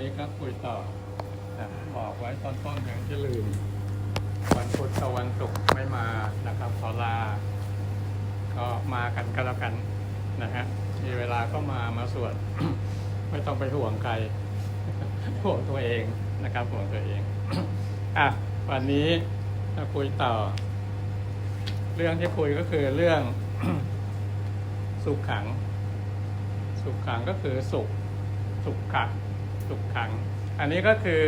นี้ก็คุยต่อบอกไว้ตอนๆอย่างที่ลืม วันพุธกับวันศุกร์ไม่มานะครับขอลา ก็มากันก็แล้วกันนะฮะมีเวลาก็มามาสวด ไม่ต้องไปห่วงใครห่วงตัวเองนะครับห่วงตัวเองอะวันนี้จะคุยต่อ เรื่องที่คุยก็คือเรื่องสุขขัง สุขขังก็คือสุข สุขขัง สุขขัง อันนี้ก็คือ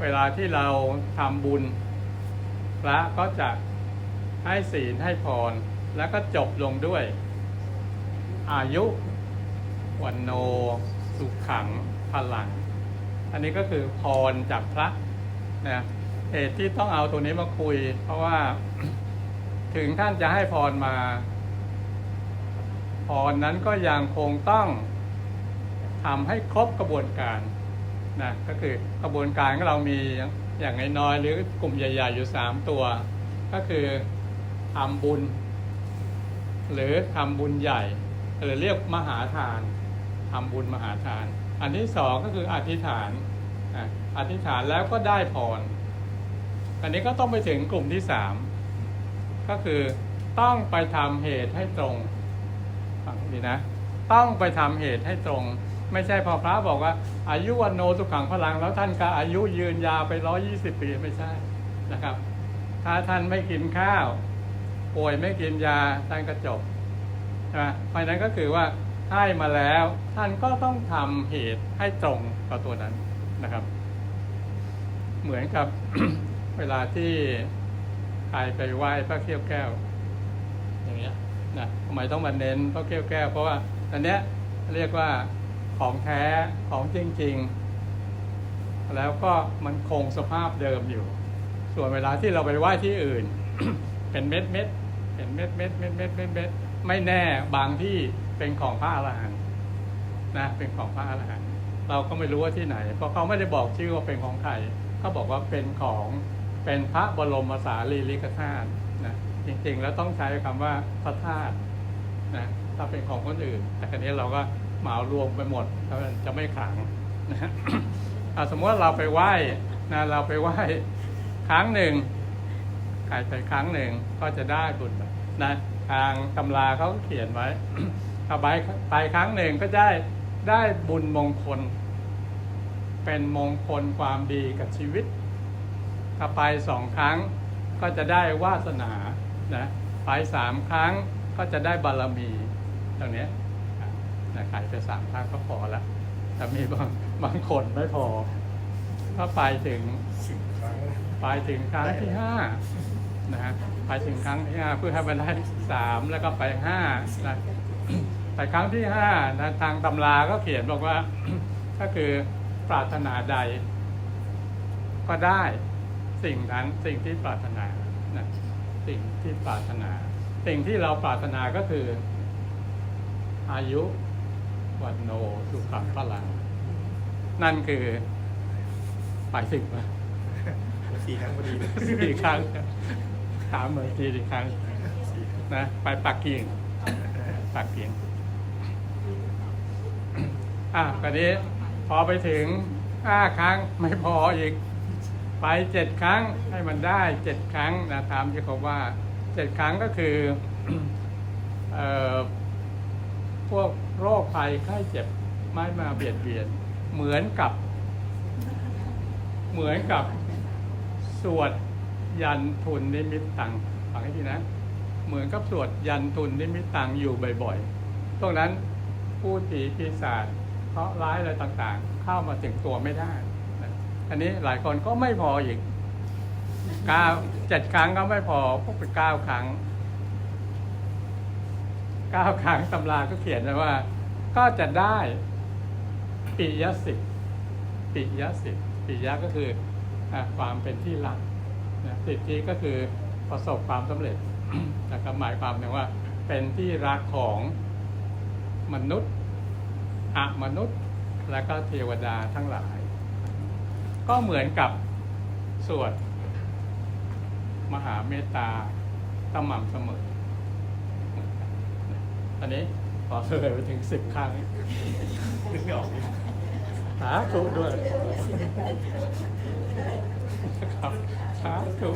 เวลาที่เราทำบุญ พระก็จะให้ศีลให้พร แล้วก็จบลงด้วย อายุวันโนสุขขังพลัง อันนี้ก็คือพรจากพระนะเหตุที่ต้องเอาตัวนี้มาคุย เพราะว่าถึงท่านจะให้พรมา พรนั้นก็ยังคงต้อง ทำให้ครบกระบวนการนะก็คือกระบวนการของเรามีอย่างน้อยๆหรือกลุ่มใหญ่ ๆ อยู่สามตัว ก็คือทำบุญ หรือทำบุญใหญ่ หรือเรียกมหาทานทำบุญมหาทาน อันที่สองก็คืออธิษฐานอะอธิษฐานแล้วก็ได้พรอันนี้ก็ต้องไปถึงกลุ่มที่สามก็คือต้องไปทำเหตุให้ตรงฟังดีนะ ต้องไปทำเหตุให้ตรง ไม่ใช่พอพระบอกว่า อายุวันโนสุขังพลัง แล้วท่านก็อายุยืนยาวไปร้อยี่สิบปีไม่ใช่นะครับ ถ้าท่านไม่กินข้าว ป่วยไม่กินยาท่านก็จบใช่ไหมเพราะนั้นก็คือว่าให้มาแล้วท่านก็ต้องทำเหตุให้ตรงกับตัวนั้นนะครับ เหมือนกับเวลาที่ใครไปไหว้พระเขี้ยวแก้ว อย่างเงี้ยนะทำไมต้องมาเน้นพระเขี้ยวแก้ว เพราะว่าอันเนี้ยเรียกว่า ของแท้ของจริง ๆ แล้วก็มันคงสภาพเดิมอยู่ ส่วนเวลาที่เราไปไหว้ที่อื่น เป็นเม็ดเม็ดเป็นเม็ดเม็ดเม็ดเม็ดเม็ดเม็ดไม่แน่บางที่เป็นของพระอรหันต์นะเป็นของพระอรหันต์เราก็ไม่รู้ว่าที่ไหน เพราะเขาไม่ได้บอกชื่อว่าเป็นของใครเขาบอกว่าเป็นของเป็นพระบรมสารีริกธาตุนะจริงๆ แล้วต้องใช้คำว่าพระธาตุนะถ้าเป็นของคนอื่น แต่ครั้นี้เราก็ เหมารวมไปหมดเพราะฉะนั้นจะไม่ขลังนะอะสมมติเราไปไหว้นะเราไปไหว้ครั้งหนึ่งขายไปครั้งหนึ่งก็จะได้บุญนะทางตำราเขาเขียนไว้ถ้าไปไปครั้งหนึ่งก็ได้ได้บุญมงคล เป็นมงคลความดีกับชีวิต ถ้าไปสองครั้งก็จะได้วาสนานะไปสามครั้งก็จะได้บารมีตรงนี้ นะขายไปสามครั้งก็พอละแต่มีบางบางคนไม่พอ ถ้าไปถึงไปถึงครั้งที่ห้านะฮะไปถึงครั้งที่ห้าเพื่อให้มันได้สามแล้วก็ไปห้านะแต่ครั้งที่ห้านะทางตำราก็เขียนบอกว่า ก็คือปรารถนาใด ก็ได้สิ่งนั้นสิ่งที่ปรารถนานะสิ่งที่ปรารถนา สิ่งที่เราปรารถนาก็คือ อายุ วันโนสุขังพลัง นั่นคือไปถึงแล้วสี่ครั้งพอดีเลยสี่ครั้งถามเหมือนทีอีกครั้งนะไปปักกิ่งปักกิ่งอะคราวนี้พอไปถึงห้าครั้งไม่พออีก ไปเจ็ดครั้งให้มันได้เจ็ดครั้งนะถามที่เขาว่าเจ็ดครั้งก็คือ เอ่อพวก โรคภัยไข้เจ็บไม่มาเบียดเบียน เหมือนกับ เหมือนกับสวดยันทุนนิมิตตังฟังให้ดีนะ เหมือนกับสวดยันทุนนิมิตตังอยู่บ่อยๆ ตรงนั้นพูดผีปีศาจเคราะร้ายอะไรต่างๆ เข้ามาถึงตัวไม่ได้นะอันนี้หลายคนก็ไม่พออีกเก้าเจ็ดครั้งก็ไม่พอพวกไปเก้าครั้ง เก้าครั้งตำราก็เขียนไว้ว่า ก็จะได้ปิยสิทธิ์ปิยสิทธิ์ปิยะก็คือความเป็นที่รักสิทธิก็คือประสบความสำเร็จนะครับหมายความถึงว่าเป็นที่รักของมนุษย์อะมนุษย์และก็เทวดาทั้งหลาย ก็เหมือนกับสวดมหาเมตตาสม่ำเสมอเหมือนกันนะ อันนี้พอเลยไปถึงสิบครั้งนึกไม่ออกเลยสาธุด้วยครับสาธุ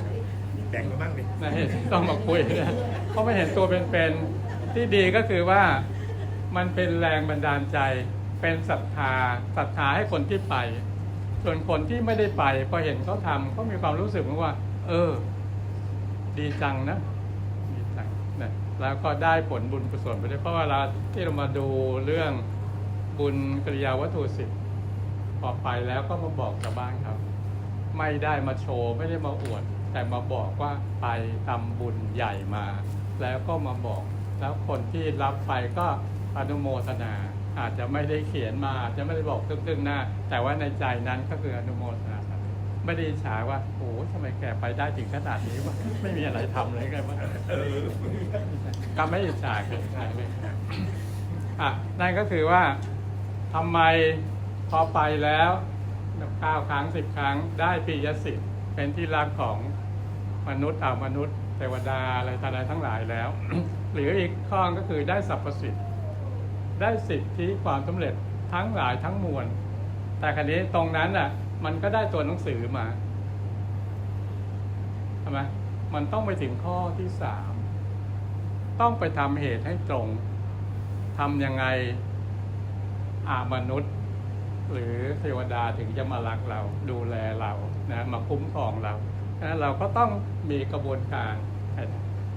แบ่งมาบ้างดินะเห็นต้องมาคุยนะเพราะไม่เห็นตัวเป็นๆที่ดีก็คือว่ามันเป็นแรงบันดาลใจ เป็นศรัทธาศรัทธาให้คนที่ไป ส่วนคนที่ไม่ได้ไปพอเห็นเขาทำก็มีความรู้สึกว่า เออ ดีจังนะดีจังนะ แล้วก็ได้ผลบุญกุศลไปด้วยเพราะเวลาที่เรามาดูเรื่องบุญกิริยาวัตถุสิบพอไปแล้วก็มาบอกชาวบ้านครับ ไม่ได้มาโชว์ไม่ได้มาอวด แต่มาบอกว่าไปทำบุญใหญ่มา แล้วก็มาบอก แล้วคนที่รับไปก็อนุโมทนา อาจจะไม่ได้เขียนมาอาจจะไม่ได้บอกตึ้งๆหน้า แต่ว่าในใจนั้นก็คืออนุโมทนา ไม่ได้ฉาว่าโอ้ทำไมแกไปได้ถึงขนาดนี้วะไม่มีอะไรทำเลยไงวะก็ไม่อิจฉาคือใช่ไหมอะนั่นก็คือว่าทำไมพอไปแล้วเก้าครั้งสิบครั้งได้ปียสิทธิ์เป็นที่รักของมนุษย์อามนุษย์เทวดาอะไรต่างๆทั้งหลายแล้ว หรืออีกข้อก็คือได้สรรพสิทธิ์ ได้สิทธิความสำเร็จทั้งหลายทั้งมวล แต่คราวนี้ตรงนั้นอะ มันก็ได้ตัวหนังสือมาใช่ไหมมันต้องไปถึงข้อที่สามต้องไปทำเหตุให้ตรงทำยังไงอามนุษย์ หรือเทวดาถึงจะมารักเรา ดูแลเรานะมาคุ้มครองเราฉะนั้นเราก็ต้องมีกระบวนการ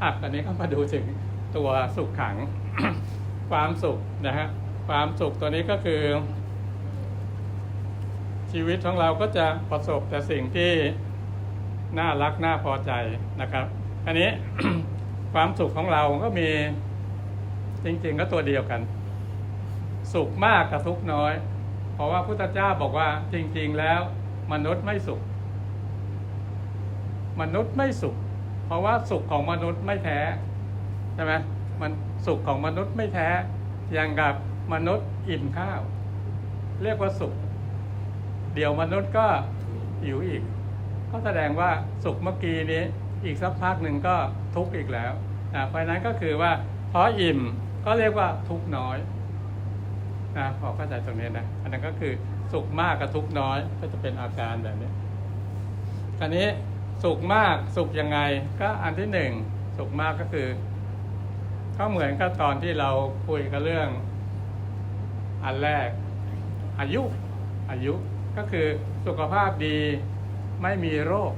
อะตอนนี้ก็มาดูถึงตัวสุขขัง ความสุขนะฮะความสุขตัวนี้ก็คือ ชีวิตของเราก็จะประสบแต่สิ่งที่น่ารักน่าพอใจนะครับ อันนี้ความสุขของเราก็มีจริง ๆ ก็ตัวเดียวกัน สุขมากกับทุกน้อย เพราะว่าพุทธเจ้าบอกว่าจริง ๆ แล้ว มนุษย์ไม่สุข มนุษย์ไม่สุข เพราะว่าสุขของมนุษย์ไม่แท้ใช่ไหมมันสุขของมนุษย์ไม่แท้อย่างกับมนุษย์อิ่มข้าว เรียกว่าสุข เดี๋ยวมนุษย์ก็หิวอีก ก็แสดงว่าสุขเมื่อกี้นี้อีกสักพักหนึ่งก็ทุกข์อีกแล้วนะเพราะนั้นก็คือว่าพออิ่มก็เรียกว่าทุกข์น้อยนะพอเข้าใจตรงนี้นะอันนั้นก็คือสุขมากกับทุกข์น้อยก็จะเป็นอาการแบบนี้คราวนี้สุขมากสุขยังไง ก็อันที่หนึ่งสุขมากก็คือ ก็เหมือนกับตอนที่เราคุยกันเรื่อง อันแรก อายุอายุ ก็คือสุขภาพดีไม่มีโรค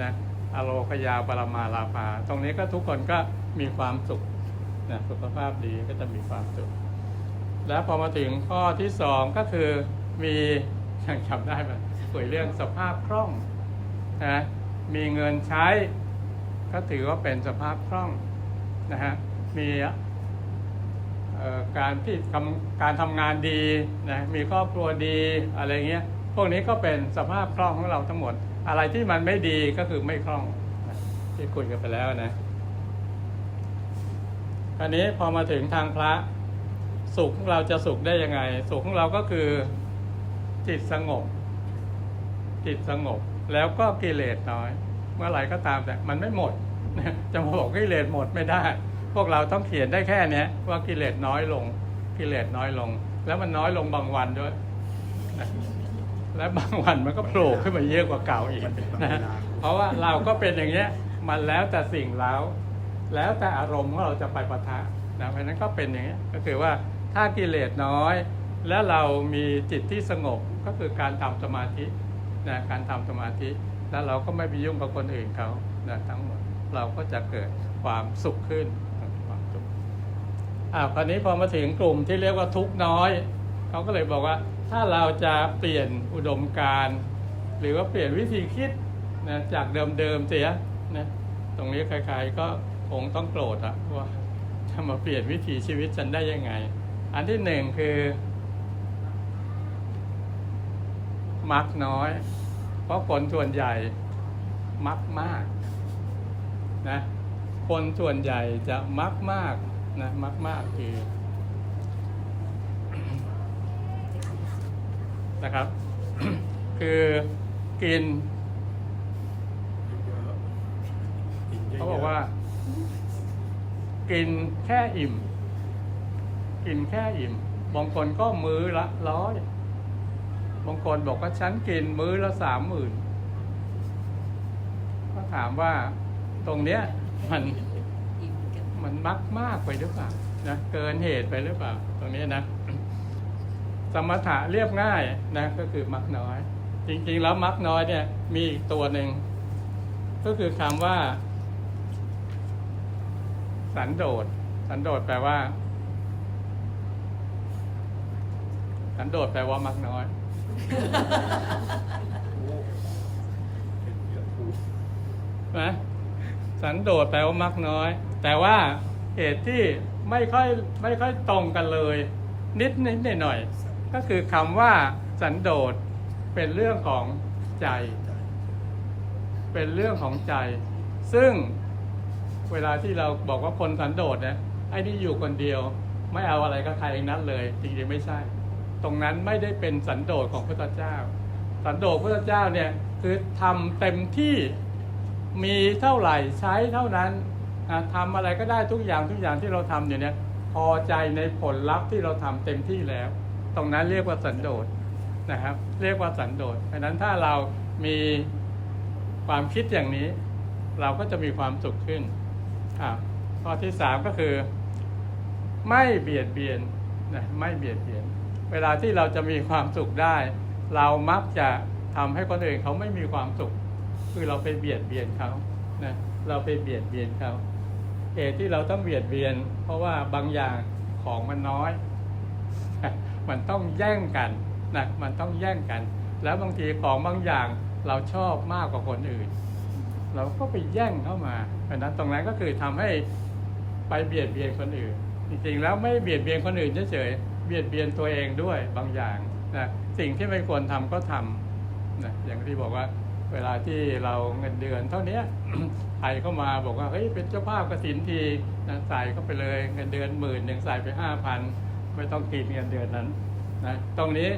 นะอโลคยาปรมาลาภา ตรงนี้ก็ทุกคนก็มีความสุขนะสุขภาพดีก็จะมีความสุข แล้วพอมาถึงข้อที่สองก็คือมียังจำได้ไหมคุยเรื่องสภาพคล่องนะมีเงินใช้ ก็ถือว่าเป็นสภาพคล่องนะฮะมีเอ่อการที่การทำงานดีนะมีครอบครัวดีอะไรเงี้ย วกนี้ก็เป็นสภาพคล่องของเราทั้งหมด อะไรที่มันไม่ดีก็คือไม่คล่องที่คุยกันไปแล้วนะคราวนี้พอมาถึงทางพระสุขของเราจะสุขได้ยังไง สุขของเราก็คือจิตสงบ จิตสงบ แล้วก็กิเลสน้อย เมื่อไหร่ก็ตามแต่มันไม่หมดจะมาบอกกิเลสหมดไม่ได้ พวกเราต้องเขียนได้แค่เนี้ยว่ากิเลสน้อยลง กิเลสน้อยลง แล้วมันน้อยลงบางวันด้วย และบางวันมันก็โผล่ขึ้นมาเยอะกว่าเก่าอีกมันเป็นบางนะเวลาเพราะว่าเราก็เป็นอย่างเงี้ยมันแล้วแต่สิ่งแล้ว แล้วแต่อารมณ์ของเราจะไปปะทะนะเพราะฉะนั้นก็เป็นอย่างเงี้ยก็คือว่าถ้ากิเลสน้อย และเรามีจิตที่สงบก็คือการทำสมาธินะการทำสมาธิ แล้วเราก็ไม่ไปยุ่งกับคนอื่นเขานะทั้งหมดเราก็จะเกิดความสุขขึ้นความสุขอ่าคราวนี้พอมาถึงกลุ่มที่เรียกว่าทุกข์น้อยเขาก็เลยบอกว่า ถ้าเราจะเปลี่ยนอุดมการหรือว่าเปลี่ยนวิธีคิดนะจากเดิมๆเสียนะตรงนี้ใครๆก็คงต้องโกรธอะว่าจะมาเปลี่ยนวิถีชีวิตฉันได้ยังไง อันที่หนึ่งคือมักน้อย เพราะคนส่วนใหญ่มักมากนะคนส่วนใหญ่จะมักมากนะมักมากคือ นะครับ คือกินเยอะกินเยอะๆเขาบอกว่า กินแค่อิ่ม กินแค่อิ่มบางคนก็มื้อละร้อยบางคนบอกว่าฉันกินมื้อละสามหมื่นก็ถามว่าตรงเนี้ย มันอิ่มกันมันมักมากไปหรือเปล่านะเกินเหตุไปหรือเปล่า ตรงนี้นะ สมถะเรียบง่ายนะก็คือมักน้อย จริงๆแล้วมักน้อยเนี่ยมีอีกตัวหนึ่งก็คือคำว่า สันโดษสันโดษแปลว่า สันโดษแปลว่ามักน้อยโอ้เป็นเยอะปูนะสันโดษแปลว่ามักน้อย แต่ว่าเหตุที่ไม่ค่อยไม่ค่อยตรงกันเลย นิดนิดหน่อยหน่อยๆ ก็คือคำว่าสันโดษเป็นเรื่องของใจ เป็นเรื่องของใจ ซึ่งเวลาที่เราบอกว่าคนสันโดษเนี่ยไอ้นี่อยู่คนเดียวไม่เอาอะไรกับใครเองนั้นเลย จริงๆไม่ใช่ ตรงนั้นไม่ได้เป็นสันโดษของพระเจ้า สันโดษพระเจ้าเนี่ยคือทำเต็มที่มีเท่าไหร่ใช้เท่านั้นทำอะไรก็ได้ทุกอย่างทุกอย่างที่เราทำอยู่เนี่ยพอใจในผลลัพธ์ที่เราทำเต็มที่แล้ว ตรงนั้นเรียกว่าสันโดษนะครับ เรียกว่าสันโดษเพราะนั้นถ้าเรามีความคิดอย่างนี้ เราก็จะมีความสุขขึ้นข้อที่สามก็คือ ไม่เบียดเบียนนะไม่เบียดเบียน เวลาที่เราจะมีความสุขได้ เรามักจะทำให้คนอื่นเขาไม่มีความสุข คือเราไปเบียดเบียนเขานะเราไปเบียดเบียนเขาเหตุที่เราต้องเบียดเบียน เพราะว่าบางอย่างของมันน้อย มันต้องแย่งกันนะมันต้องแย่งกัน แล้วบางทีของบางอย่างเราชอบมากกว่าคนอื่น เราก็ไปแย่งเข้ามาเพราะนั้นตรงนั้นก็คือทำให้ไปเบียดเบียนคนอื่น จริงๆแล้วไม่เบียดเบียนคนอื่นเฉยๆเบียดเบียนตัวเองด้วยบางอย่างนะสิ่งที่ไม่ควรทำก็ทำนะอย่างที่บอกว่าเวลาที่เราเงินเดือนเท่านี้ใครเข้ามาบอกว่าเฮ้ยเป็นเจ้าภาพกระสินทีนะใส่เข้าไปเลยเงินเดือนหมื่นหนึ่งใส่ไปห้าพัน ไม่ต้องกินเงินเดือนนั้นนะตรงนี้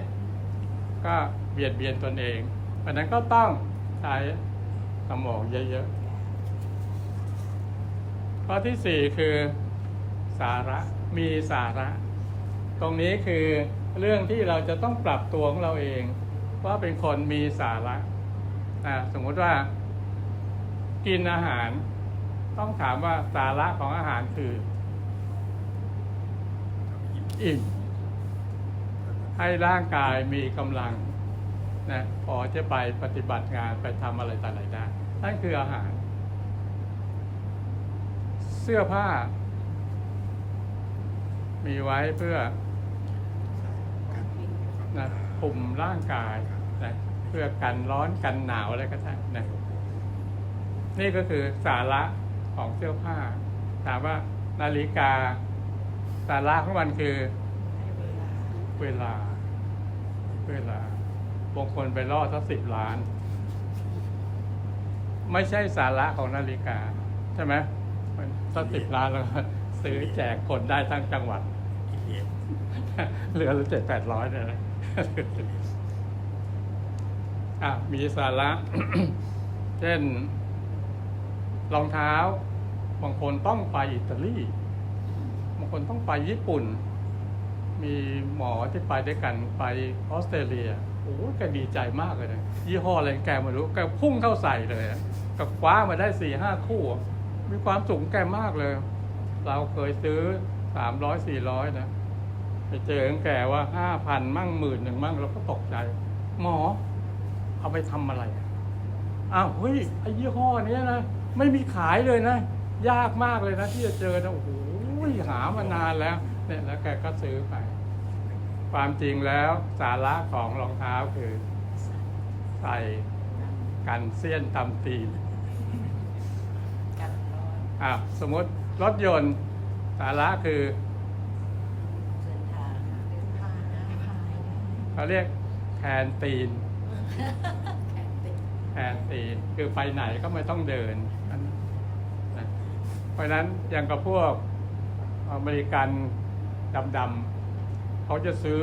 ก็เบียดเบียนตนเองเพราะนั้นก็ต้องใช้สมองเยอะๆข้อที่สี่คือสาระมีสาระ ตรงนี้คือเรื่องที่เราจะต้องปรับตัวของเราเอง ว่าเป็นคนมีสาระอะสมมติว่า กินอาหาร ต้องถามว่าสาระของอาหารคือ อิ่มให้ร่างกายมีกำลังนะพอจะไปปฏิบัติงานไปทำอะไรต่างๆได้ นั่นคืออาหาร เสื้อผ้า มีไว้เพื่อนะคลุมร่างกายนะเพื่อกันร้อนกันหนาวอะไรก็ได้นะนี่ก็คือสาระของเสื้อผ้า ถามว่านาฬิกา สาระของมันคือ เวลา เวลาบางคนไปล่อสักสิบล้าน ไม่ใช่สาระของนาฬิกา ใช่ไหมมันสักสิบล้านแล้วซื้อแจกคนได้ทั้งจังหวัดเลสเหลือเจ็ดแปดร้อยเนี่ยนะอะมีสาระ เช่น รองเท้า บางคนต้องไปอิตาลี บางคนต้องไปญี่ปุ่น มีหมอที่ไปด้วยกันไปออสเตรเลียโอ้โหแกดีใจมากเลยนะยี่ห้ออะไรแกไม่รู้แกพุ่งเข้าใส่เลยอะก็คว้ามาได้สี่ห้าคู่ มีความสูงแกมากเลย เราเคยซื้อสามร้อยสี่ร้อยนะไปเจอแกว่าห้าพันมั่งหมื่นหนึ่งมั่งเราก็ตกใจ หมอ เอาไปทำอะไรอ้าวเฮ้ยไอ้ยี่ห้อนี้นะไม่มีขายเลยนะ ยากมากเลยนะที่จะเจอนะโอ้โห หามานานแล้วเนี่ยแล้วแกก็ซื้อไป ความจริงแล้วสาระของรองเท้าคือ ใส่กันเสี้ยนตำตีนกันร้อนอะสมมติรถยนต์สาระคือเดินทางเดินทางนะพายนะเขาเรียกแทนตีนแข่งเป็นแทนตีนคือไปไหนก็ไม่ต้องเดินนั่นนะเพราะฉะนั้นอย่างกับพวก อเมริกันดำๆเขาจะซื้อ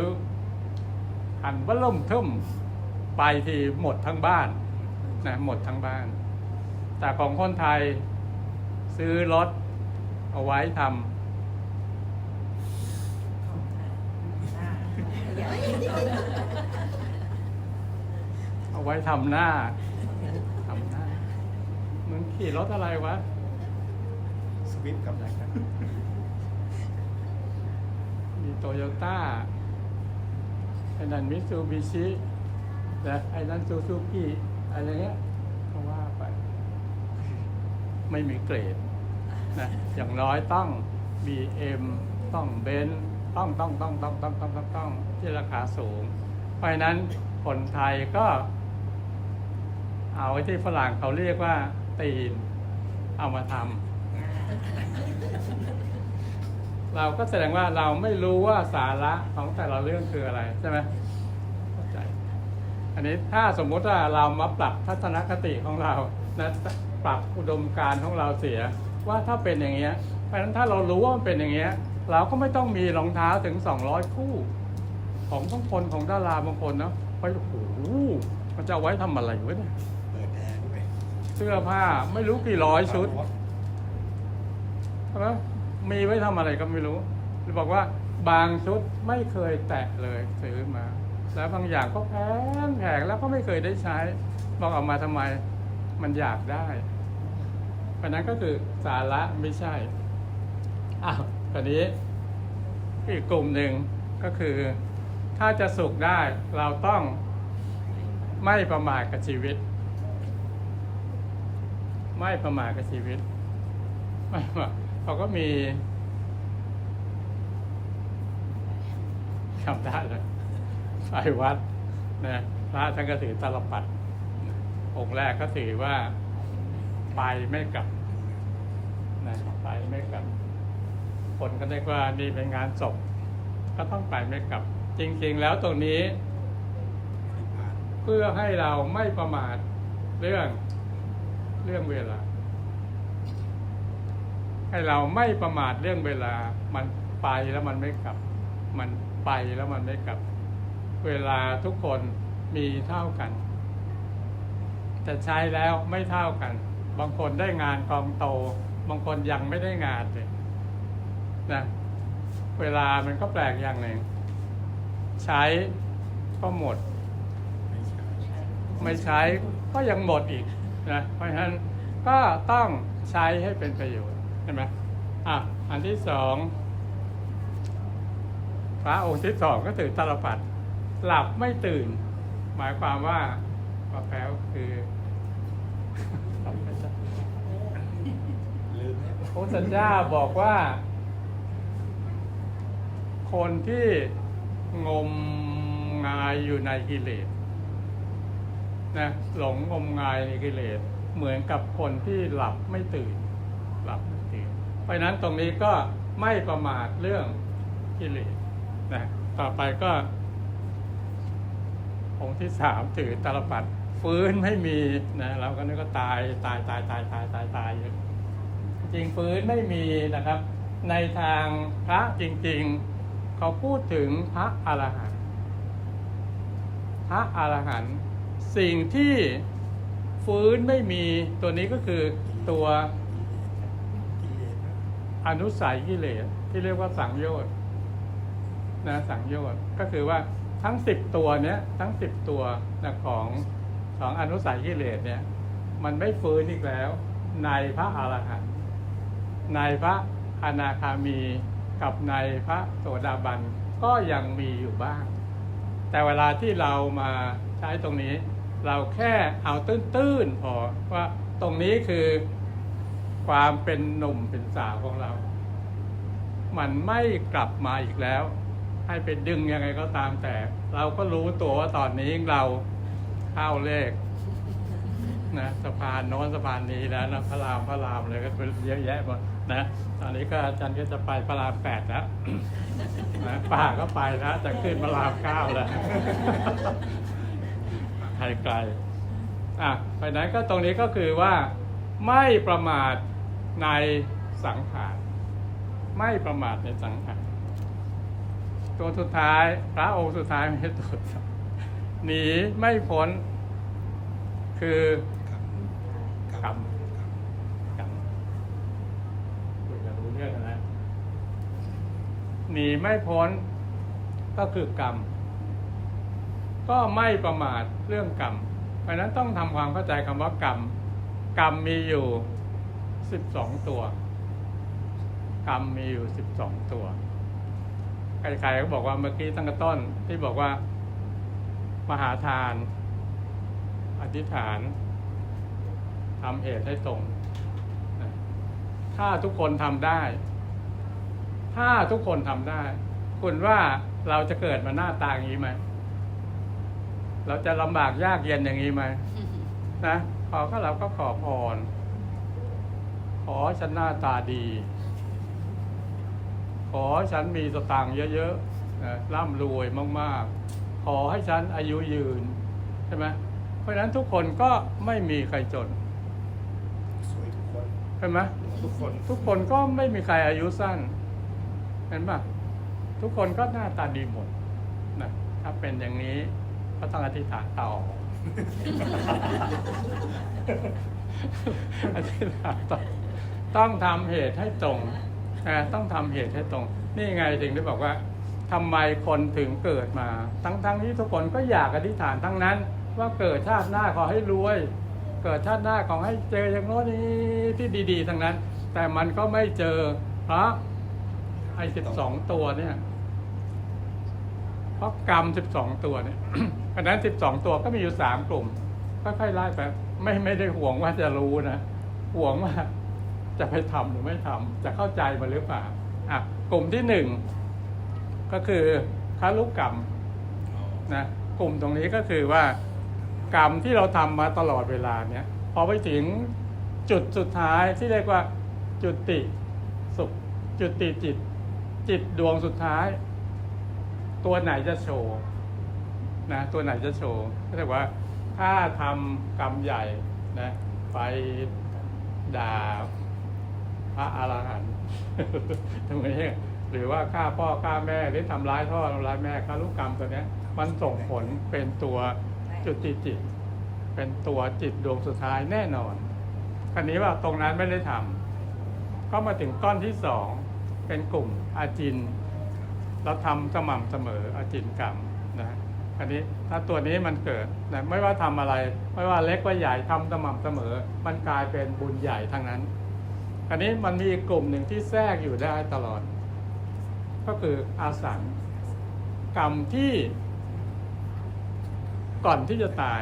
หันว่าล่มทึมไปที่หมดทั้งบ้านนะหมดทั้งบ้าน แต่ของคนไทยซื้อรถเอาไว้ทของไทยอ่าเอาไว้ทำหน้าทำหน้ามึงขี่รถอะไรวะ สวิตกับอะไรกัน โตโยต้าไอ้นั่นมิซูบิชินะไอ้นั่นซูซูกิอะไรเงี้ยก็ว่าไป ไม่มีเกรดนะอย่างน้อยต้อง BM ต้องเบนต้องต้องต้องต้องต้องต้องต้องต้องที่ราคาสูง เพราะฉะนั้นคนไทยก็ เอาไอ้ที่ฝรั่งเขาเรียกว่าตีนเอามาทำ เราก็แสดงว่าเราไม่รู้ว่าสาระของแต่ละเรื่องคืออะไรใช่ไหมเข้าใจ อันนี้ถ้าสมมุติว่าเรามาปรับทัศนคติของเรานะปรับอุดมการณ์ของเราเสีย ว่าถ้าเป็นอย่างเงี้ยเพราะฉะนั้นถ้าเรารู้ว่ามันเป็นอย่างเงี้ย เราก็ไม่ต้องมีรองเท้าถึง 200 คู่ ของบางคนของดาราบางคนเนาะไปโอ้โหมันจะเอาไว้ทำอะไรวะเนี่ยเปิดแอร์ด้วยเสื้อผ้าไม่รู้กี่ร้อยชุดใช่ไหม มีไว้ทำอะไรก็ไม่รู้หรือบอกว่าบางชุดไม่เคยแตะเลยซื้อมา แล้วบางอย่างก็แพงแพงแล้วก็ไม่เคยได้ใช้ บอกออกมาทำไมมันอยากได้เพราะนั้นก็คือสาระไม่ใช่อ้าวตอนนี้อีกกลุ่มหนึ่งก็คือ ถ้าจะสุขได้เราต้องไม่ประมาทกับชีวิต ไม่ประมาทกับชีวิตไม่ว่า เขาก็มีจำได้เลยไปวัดนะพระท่านก็ถือตลปัด องค์แรกก็ถือว่าไปไม่กลับนะไปไม่กลับ คนก็เรียกว่านี่เป็นงานศพก็ต้องไปไม่กลับ จริง ๆ แล้วตรงนี้ เพื่อให้เราไม่ประมาทเรื่องเรื่องเวลา ให้เราไม่ประมาทเรื่องเวลา มันไปแล้วมันไม่กลับ มันไปแล้วมันไม่กลับ เวลาทุกคนมีเท่ากัน แต่ใช้แล้วไม่เท่ากัน บางคนได้งานกองโต บางคนยังไม่ได้งานเลยนะเวลามันก็แปลกอย่างหนึ่ง ใช้ก็หมด ไม่ใช่ไม่ใช้ก็ยังหมดอีกนะเพราะฉะนั้นก็ต้องใช้ให้เป็นประโยชน์ ใช่ไหมอะอันที่สองพระองค์ที่สองก็ตื่นตาลปัดหลับไม่ตื่น หมายความว่าพระแป๊วคือลืมเนี่ยพระสัญญาบอกว่า คนที่งมงายอยู่ในกิเลสนะหลงงมงายในกิเลส เหมือนกับคนที่หลับไม่ตื่นหลับไม่ตื่น เพราะนั้นตรงนี้ก็ไม่ประมาทเรื่องกิเลสนะต่อไปก็องค์ที่สามถือตาลปัดฟื้นไม่มีนะเราก็นึกว่าตายตายตายตายตายตายตายอยู่จริงฟื้นไม่มีนะครับ ในทางพระจริง ๆ เขาพูดถึงพระอรหันต์พระอรหันต์สิ่งที่ฟื้นไม่มีตัวนี้ก็คือตัว อนุสัยกิเลสที่เรียกว่าสังโยชน์นะสังโยชน์ก็คือว่าทั้งสิบตัวเนี้ยทั้งสิบตัวนะของของอนุสัยกิเลสเนี่ย มันไม่ฟื้นอีกแล้ว ในพระอรหันต์ในพระอนาคามีกับในพระโสดาบันก็ยังมีอยู่บ้าง แต่เวลาที่เรามาใช้ตรงนี้ เราแค่เอาตื้นๆพอว่าตรงนี้คือ ความเป็นหนุ่มเป็นสาวของเรา มันไม่กลับมาอีกแล้ว ให้ไปดึงยังไงก็ตามแต่ เราก็รู้ตัวว่าตอนนี้เราเข้าเลขนะสะพานโน้นสะพานนี้แล้วนะพระรามพระรามเลยก็เป็นเยอะแยะหมดนะตอนนี้ก็อาจารย์ก็จะไปพระรามแปดแล้วนะป่าก็ไปแล้วจะขึ้นพระรามเก้าแล้วไกลไกลอะไปไหนก็ตรงนี้ก็คือว่าไม่ประมาท ในสังขารไม่ประมาทในสังขารตัวสุดท้ายพระองค์สุดท้ายไม่ใช่ตัวสุดหนีไม่พ้น คือกรรมกรรมกรรมคุยกันรู้เรื่องนแล้วหนีไม่พ้น ก็คือกรรมก็ไม่ประมาทเรื่องกรรมเพราะนั้นต้องทำความเข้าใจคำว่ากรรมกรรมมีอยู่ สิบสองตัว กรรมมีอยู่สิบสองตัวใครๆก็บอกว่าเมื่อกี้ตั้งแต่ต้นที่บอกว่า มหาทาน อธิษฐานทำเหตุให้ตรง ถ้าทุกคนทำได้ ถ้าทุกคนทำได้ คุณว่าเราจะเกิดมาหน้าตาอย่างนี้ไหม เราจะลำบากยากเย็นอย่างนี้ไหมนะขอก็เราก็ขอพร ขอฉันหน้าตาดี ขอฉันมีสตางค์เยอะๆร่ำรวยมากๆ ขอให้ฉันอายุยืนใช่ไหมเพราะฉะนั้นทุกคนก็ไม่มีใครจนสวยทุกคนใช่ไหมทุกคนทุกคนก็ไม่มีใครอายุสั้น เห็นปะทุกคนก็หน้าตาดีหมดนะถ้าเป็นอย่างนี้ก็ต้องอธิษฐานต่ออธิษฐานต่อ ต้องทำเหตุให้ตรงต้องทำเหตุให้ตรง นี่ไงถึงได้บอกว่าทำไมคนถึงเกิดมา ทั้งๆที่ทุกคนก็อยากอธิษฐานทั้งนั้น ว่าเกิดชาติหน้าขอให้รวย เกิดชาติหน้าขอให้เจออย่างโน้นอย่างนี้ที่ดีๆ ทั้งนั้น แต่มันก็ไม่เจอเพราะไอ้สิบสองตัวเนี่ยเพราะกรรมสิบสองตัวเนี่ยเพราะนั้นสิบสองตัวก็มีอยู่สามกลุ่มค่อยๆไล่ไปไม่ไม่ได้ห่วงว่าจะรู้นะห่วงว่า จะไปทำหรือไม่ทำจะเข้าใจมันหรือเปล่าอะกลุ่มที่หนึ่งก็คือคารุกกรรมนะกลุ่มตรงนี้ก็คือว่ากรรมที่เราทำมาตลอดเวลาเนี่ยพอไปถึงจุดสุดท้ายที่เรียกว่าจุติสุขจุติจิต จิตดวงสุดท้าย ตัวไหนจะโชว์นะตัวไหนจะโชว์ก็เรียกว่าถ้าทำกรรมใหญ่นะไปด่า พระอรหันต์ตรงนี้หรือว่าฆ่าพ่อฆ่าแม่หรือทำร้ายพ่อทำร้ายแม่ฆ่าลูกกรรมตัวเนี้ยมันส่งผลเป็นตัวจุติจิต เป็นตัวจิตดวงสุดท้ายแน่นอนคราวนี้ว่าตรงนั้นไม่ได้ทำก็มาถึงก้อนที่สองเป็นกลุ่มอาจิน เราทำสม่ำเสมออาจินกรรมนะอันนี้ถ้าตัวนี้มันเกิดนะไม่ว่าทำอะไร ไม่ว่าเล็กว่าใหญ่ทำสม่ำเสมอ มันกลายเป็นบุญใหญ่ทั้งนั้น อันนี้มันมีกกลุ่มหนึ่งที่แทรกอยู่ได้ตลอด ก็คืออาสังกรรมที่ก่อนที่จะตาย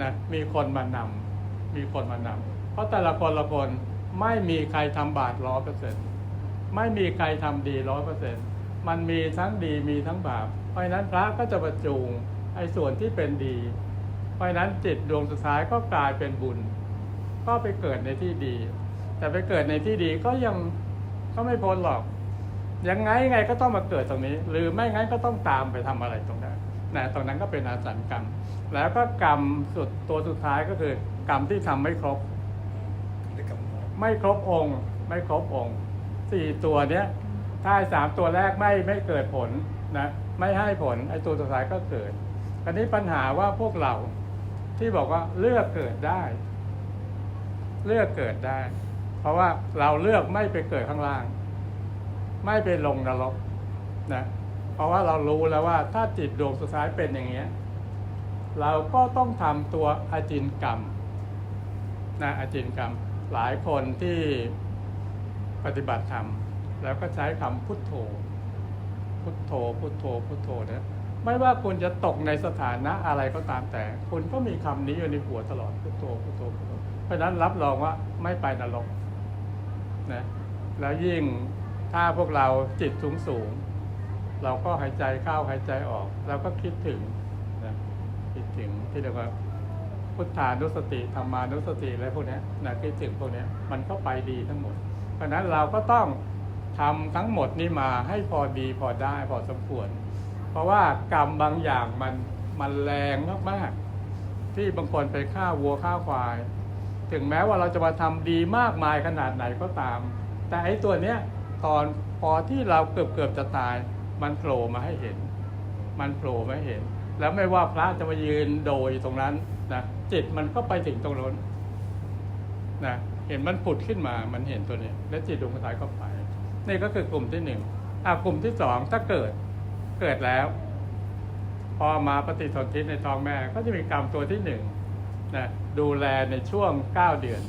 นะมีคนมานำมีคนมานำเพราะแต่ละคนละคนไม่มีใครทำบาปร้อยเปอร์เซ็นต์ไม่มีใครทำดีร้อยเปอร์เซ็นต์มันมีทั้งดีมีทั้งบาป เพราะฉะนั้นพระก็จะประจูงไอ้ส่วนที่เป็นดี เพราะฉะนั้นจิตดวงสุดท้ายก็กลายเป็นบุญ ก็ไปเกิดในที่ดี แต่ไปเกิดในที่ดีก็ยังก็ไม่พ้นหรอก ยังไงไงก็ต้องมาเกิดตรงนี้ หรือไม่งั้นก็ต้องตามไปทำอะไรตรงนั้นนะตรงนั้นก็เป็นอาสันกรรม แล้วก็กรรมสุดตัวสุดท้ายก็คือ กรรมที่ทำไม่ครบ ไม่ครบองค์ ไม่ครบองค์สี่ตัวเนี้ยถ้าสามตัวแรกไม่ไม่เกิดผลนะไม่ให้ผลไอ้ตัวสุดท้ายก็เกิดอันนี้ปัญหาว่าพวกเราที่บอกว่าเลือกเกิดได้ เลือกเกิดได้ ราะว่าเราเลือกไม่ไปเกิดข้างล่าง ไม่ไปลงนรกนะเพราะว่าเรารู้แล้วว่าถ้าจิตดวงสุดท้ายเป็นอย่างเงี้ยเราก็ต้องทำตัวอาจินกรรมนะอาจินกรรม หลายคนที่ปฏิบัติธรรมแล้วก็ใช้คำพุทโธ พุทโธ พุทโธ พุทโธนี่ยไม่ว่าคุณจะตกในสถานะอะไรก็ตามแต่ คุณก็มีคำนี้อยู่ในหัวตลอดพุทโธพุทโธพุทโธเพราะนั้นรับรองว่าไม่ไปนรก นะแล้วยิ่งถ้าพวกเราจิตสูงสูง เราก็หายใจเข้าหายใจออก เราก็คิดถึงนะคิดถึงที่เรียกว่าพุทธานุสติธรรมานุสติอะไรพวกนี้นะคิดถึงพวกนี้มันก็ไปดีทั้งหมด เพราะฉะนั้นเราก็ต้องทำทั้งหมดนี้มาให้พอดีพอได้พอสมควร เพราะว่ากรรมบางอย่างมันมันแรงมากๆที่บางคนไปฆ่าวัวฆ่าควาย ถึงแม้ว่าเราจะมาทำดีมากมายขนาดไหนก็ตาม แต่ไอ้ตัวเนี้ยตอนพอที่เราเกือบเกือบจะตาย มันโผล่มาให้เห็น มันโผล่มาให้เห็น แล้วไม่ว่าพระจะมายืนโดยตรงนั้นนะจิตมันก็ไปถึงตรงนั้นนะเห็นมันผุดขึ้นมา มันเห็นตัวนี้ แล้วจิตดวงสุดท้ายก็ไป นี่ก็คือกลุ่มที่หนึ่งอ่ากลุ่มที่สองถ้าเกิด เกิดแล้ว พอมาปฏิสนธิในท้องแม่ ก็จะมีกรรมตัวที่หนึ่ง นะดูแลในช่วง 9 เดือน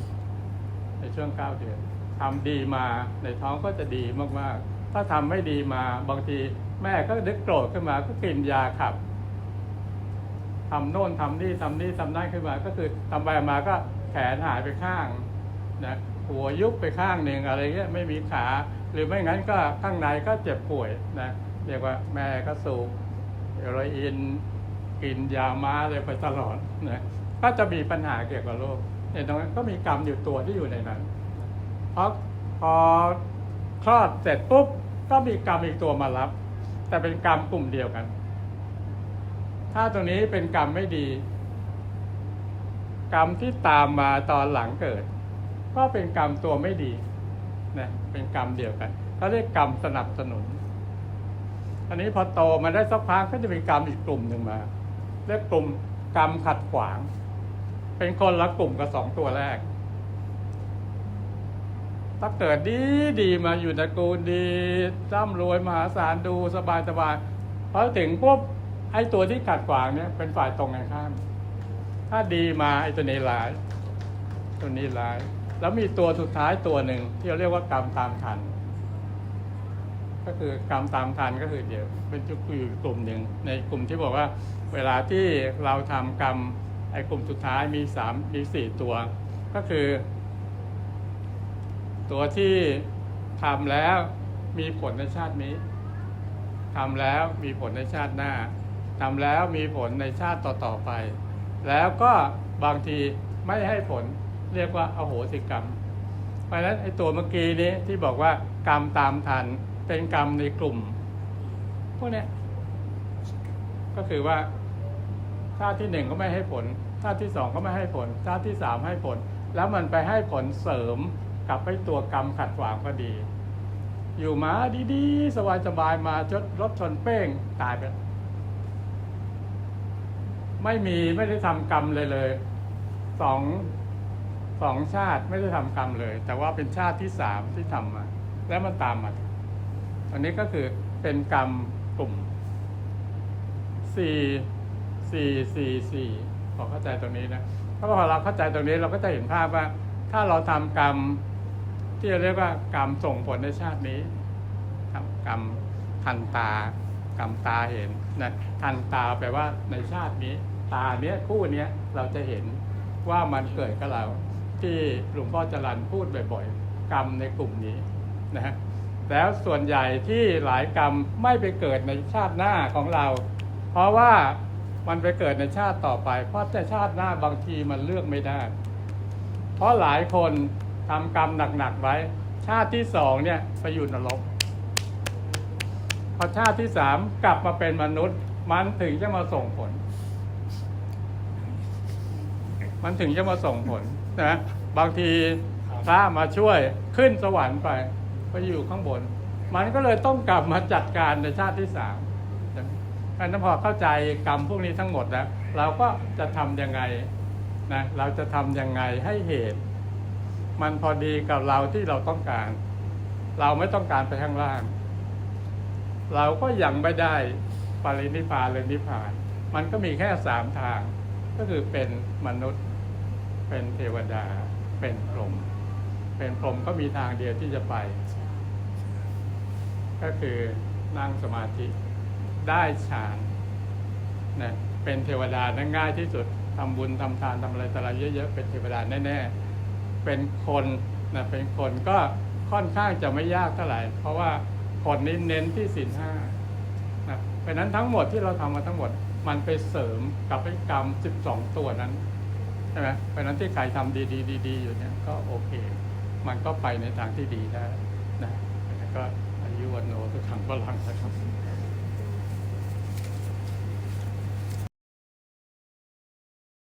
ในช่วง 9 เดือนทำดีมาในท้องก็จะดีมากๆ ถ้าทำไม่ดีมาบางทีแม่ก็นึกโกรธขึ้นมาก็กินยาขับทำโน่นทำนี่ทำนี่ทำนั่นขึ้นมา ก็คือทำไปมาก็แขนหายไปข้างนะหัวยุบไปข้างหนึ่งอะไรเงี้ยไม่มีขา หรือไม่งั้นก็ข้างในก็เจ็บป่วยนะเรียกว่าแม่ก็สูบเฮโรอีนกินยาม้าเลยไปตลอดนะ ก็จะมีปัญหาเกี่ยวกับโรคในตรงนั้นก็มีกรรมอยู่ตัวที่อยู่ในนั้น เพราะพอคลอดเสร็จปุ๊บก็มีกรรมอีกตัวมารับ แต่เป็นกรรมกลุ่มเดียวกัน ถ้าตรงนี้เป็นกรรมไม่ดี กรรมที่ตามมาตอนหลังเกิด ก็เป็นกรรมตัวไม่ดีนะเป็นกรรมเดียวกันเขาเรียกกรรมสนับสนุนอันนี้พอโตมาได้สักพักก็จะมีกรรมอีกกลุ่มหนึ่งมาเรียกกลุ่มกรรมขัดขวาง เป็นคนละกลุ่มกับสองตัวแรก ถ้าเกิดดีดีมาอยู่ตระกูลดีร่ำรวยมหาศาลดูสบายสบายพอถึงปุ๊บไอ้ตัวที่ขัดขวางเนี่ยเป็นฝ่ายตรงกันข้าม ถ้าดีมาไอ้ตัวนี้ร้าย ตัวนี้ร้าย แล้วมีตัวสุดท้ายตัวหนึ่งที่เราเรียกว่ากรรมตามทัน ก็คือกรรมตามทันก็คือเดี๋ยวเป็นจุดอยู่กลุ่มหนึ่งในกลุ่มที่บอกว่า เวลาที่เราทำกรรม ไอ้กลุ่มสุดท้ายมีสามมีสี่ตัว ก็คือ ตัวที่ทำแล้วมีผลในชาตินี้ทำแล้วมีผลในชาติหน้าทำแล้วมีผลในชาติต่อๆไป แล้วก็บางทีไม่ให้ผลเรียกว่าอโหสิกรรม เพราะฉะนั้นไอ้ตัวเมื่อกี้นี้ที่บอกว่ากรรมตามทันเป็นกรรมในกลุ่ม พวกนี้ก็คือว่า ชาติที่หนึ่งก็ไม่ให้ผลชาติที่สองก็ไม่ให้ผลชาติที่สามให้ผล แล้วมันไปให้ผลเสริมกับไอ้ตัวกรรมขัดขวางพอดี อยู่มาดีๆ สบายๆมาจดรถชนเป้งตายไปไม่มีไม่ได้ทำกรรมเลยเลยสองสองชาติไม่ได้ทำกรรมเลย แต่ว่าเป็นชาติที่สามที่ทำมา แล้วมันตามมาอันนี้ก็คือเป็นกรรมกลุ่มสี่ สี่สี่สี่พอเข้าใจตรงนี้นะถ้าพอเราเข้าใจตรงนี้เราก็จะเห็นภาพว่า ถ้าเราทำกรรม ที่เรียกว่ากรรมส่งผลในชาตินี้ทำกรรมทันตากรรมตาเห็นนะทันตาแปลว่าในชาตินี้ ตาเนี้ยคู่เนี้ยเราจะเห็นว่ามันเกิดกับเรา ที่หลวงพ่อจรันพูดบ่อยๆ กรรมในกลุ่มนี้นะฮะแล้วส่วนใหญ่ที่หลายกรรมไม่ไปเกิดในชาติหน้าของเรา เพราะว่า มันไปเกิดในชาติต่อไป เพราะแต่ชาติหน้าบางทีมันเลือกไม่ได้ เพราะหลายคนทำกรรมหนักๆไว้ ชาติที่สองเนี่ยไปอยู่นรกพอชาติที่สามกลับมาเป็นมนุษย์ มันถึงจะมาส่งผล มันถึงจะมาส่งผลนะบางทีพระมาช่วยขึ้นสวรรค์ไป ไปอยู่ข้างบน มันก็เลยต้องกลับมาจัดการในชาติที่สาม นนั้นพอเข้าใจกรรมพวกนี้ทั้งหมดแล้ว เราก็จะทำยังไงนะเราจะทำยังไงให้เหตุ มันพอดีกับเราที่เราต้องการ เราไม่ต้องการไปข้างล่าง เราก็ยังไม่ได้ปรินิพพานเลยนิพพาน มันก็มีแค่สามทาง ก็คือเป็นมนุษย์ เป็นเทวดา เป็นพรหมเป็นพรหมก็มีทางเดียวที่จะไป ก็คือนั่งสมาธิ ได้ฌานนะเป็นเทวดานั้นง่ายที่สุดทำบุญทำทานทำอะไรต่ละเยอะๆเป็นเทวดาแน่ๆเป็นคนนะเป็นคนก็ค่อนข้างจะไม่ยากเท่าไหร่ เพราะว่าคนนี้เน้นที่ศีลห้านะเพราะนั้นทั้งหมดที่เราทำมาทั้งหมดมันไปเสริมกับไอ้กรรม 12 ตัวนั้นใช่ไหมเพราะนั้นที่ใครทำดีๆดีๆอยู่เนี่ยก็โอเค มันก็ไปในทางที่ดีได้นะแล้วก็อายุวันโนทุกขังพลังนะครับ